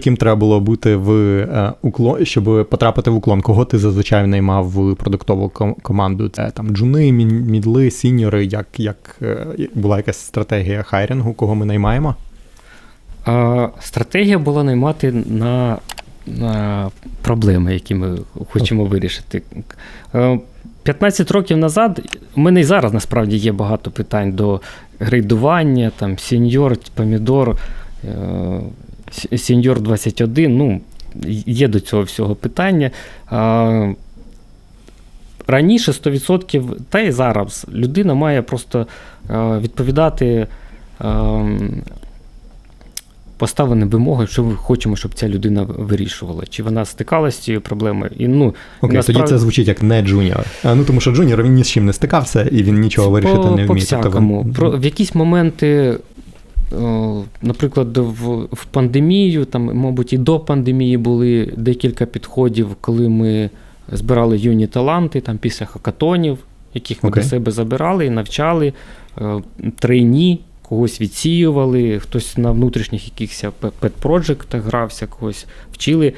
Яким треба було бути в е, уклон, щоб потрапити в уклон? Кого ти зазвичай наймав в продуктову команду? Це там джуни, мідли, сіньори, як, як е, була якась стратегія хайрінгу, кого ми наймаємо? А, стратегія була наймати на, на проблеми, які ми хочемо вирішити. Е, 15 років назад у мене і зараз насправді є багато питань до грейдування, там сеньор, помідор, е, сеньор 21. Ну, є до цього всього питання. А, Раніше 100%, та й зараз людина має просто відповідати поставленим вимогам, що ми хочемо, щоб ця людина вирішувала. Чи вона стикалася з цією проблемою? І, ну, Окей, насправді- тоді це звучить як не джуніор. А, ну тому що джуніор він ні з чим не стикався і він нічого вирішити по, не вміє. Тобто всякому. ви- Про, в якісь моменти, наприклад, в, в пандемію, там, мабуть, і до пандемії були декілька підходів, коли ми збирали юні таланти там, після хакатонів, яких ми okay. до себе забирали і навчали, е, трейні. Когось відсіювали, хтось на внутрішніх якихось пет-проджектах грався, когось вчили.